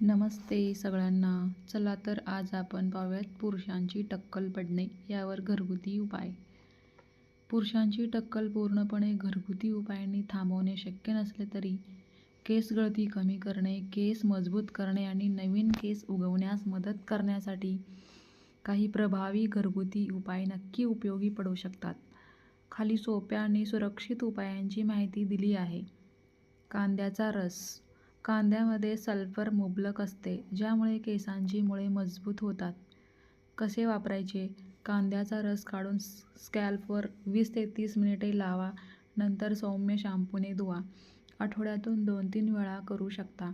नमस्ते सगळ्यांना. चला तर आज आपण पाहूयात पुरुषांची टक्कल पडणे यावर घरगुती उपाय. पुरुषांची टक्कल पूर्णपणे घरगुती उपायांनी थांबवणे शक्य नसले तरी केस गळती कमी करणे केस मजबूत करणे आणि नवीन केस उगवण्यास मदत करण्यासाठी काही प्रभावी घरगुती उपाय नक्की उपयोगी पडू शकतात. खाली सोप्या आणि सुरक्षित उपायांची माहिती दिली आहे. कांद्याचा रस कांद्यामध्ये सल्फर मुबलक असते ज्यामुळे केसांची मुळे मजबूत होतात. कसे वापरायचे? कांद्याचा रस काढून स्कॅल्पवर वीस ते तीस मिनिटे लावा नंतर सौम्य शॅम्पूने धुवा. आठवड्यातून दोन तीन वेळा करू शकता.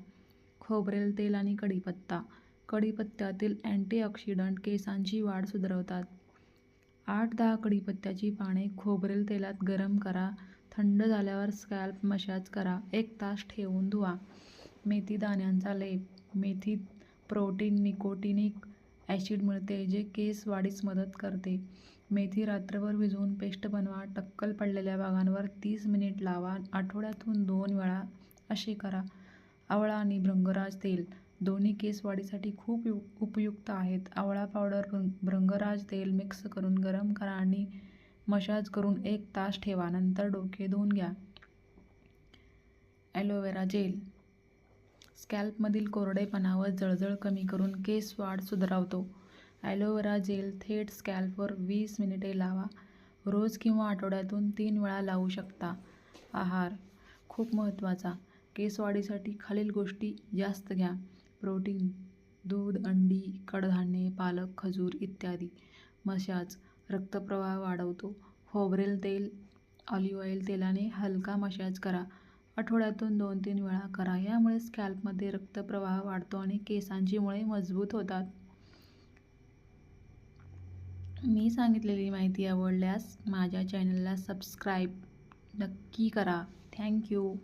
खोबरेल तेल आणि कढीपत्ता. कढीपत्त्यातील अँटीऑक्सिडंट केसांची वाढ सुधारवतात. आठ दहा कढीपत्त्याची पाने खोबरेल तेलात गरम करा. थंड झाल्यावर स्कॅल्प मशाज करा. एक तास ठेवून धुवा. मेथी दाण्यांचा लेप. मेथीत प्रोटीन निकोटिनिक ॲसिड मिळते जे केस वाढीस मदत करते. मेथी रात्रभर भिजवून पेस्ट बनवा. टक्कल पडलेल्या भागांवर तीस मिनिट लावा. आठवड्यातून दोन वेळा असे करा. आवळा आणि भृंगराज तेल. दोन्ही केस वाढीसाठी खूप यु उपयुक्त आहेत. आवळा पावडर भृंगराज तेल मिक्स करून गरम करा आणि मसाज करून एक तास ठेवा. नंतर डोके धुवून घ्या. Aloe vera gel. स्कॅल्पमधील कोरडेपणा व जळजळ कमी करून केस वाढ सुधारवतो. ॲलोवेरा जेल थेट स्कॅल्पवर वीस मिनिटे लावा. रोज किंवा आठवड्यातून तीन वेळा लावू शकता. आहार खूप महत्त्वाचा. केस वाढीसाठी खालील गोष्टी जास्त घ्या. प्रोटीन दूध अंडी कडधान्ये पालक खजूर इत्यादी. मशाज रक्तप्रवाह वाढवतो. खोबरेल तेल ऑलिव्ह ऑइल तेलाने हलका मशाज करा. आठवड्यातून दोन तीन वेळा करा. यामुळे स्कॅल्पमध्ये रक्तप्रवाह वाढतो आणि केसांची मुळे मजबूत होतात. मी सांगितलेली माहिती आवडल्यास माझ्या चॅनलला सबस्क्राईब नक्की करा. थँक्यू.